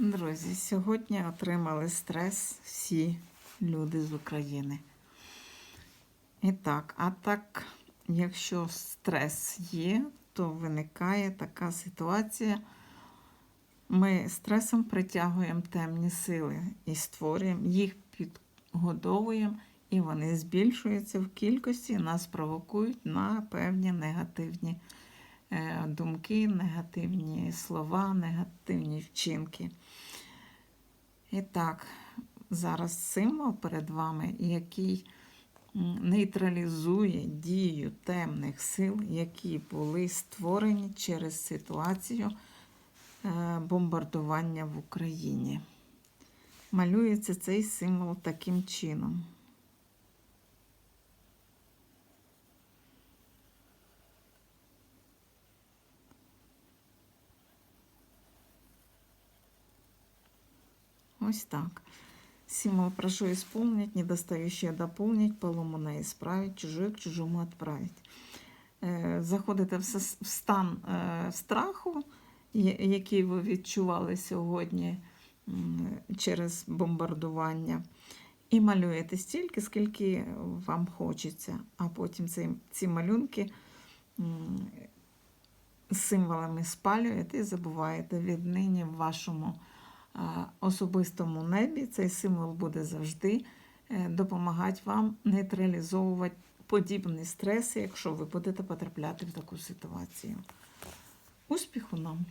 Друзі, сьогодні отримали стрес всі люди з України. І так, а так, якщо стрес є, то виникає така ситуація. Ми стресом притягуємо темні сили і створюємо, їх підгодовуємо, і вони збільшуються в кількості, нас провокують на певні негативні думки, негативні слова, негативні вчинки. І так, зараз символ перед вами, який нейтралізує дію темних сил, які були створені через ситуацію е, бомбардування в Україні. Малюється цей символ таким чином. Ось так. Символ прошу исполнить, недостающее дополнить, поломанное исправить, чужое к чужому отправить. Е, Заходите в стан е, страху, який ви відчували сьогодні через бомбардування, і малюєте стільки, скільки вам хочеться. А потім ці, ці малюнки з символами спалюєте і забуваєте віднині в вашому особистому небі цей символ буде завжди е, допомагати вам нейтралізовувати подібні стреси, якщо ви будете потрапляти в таку ситуацію. Успіху нам!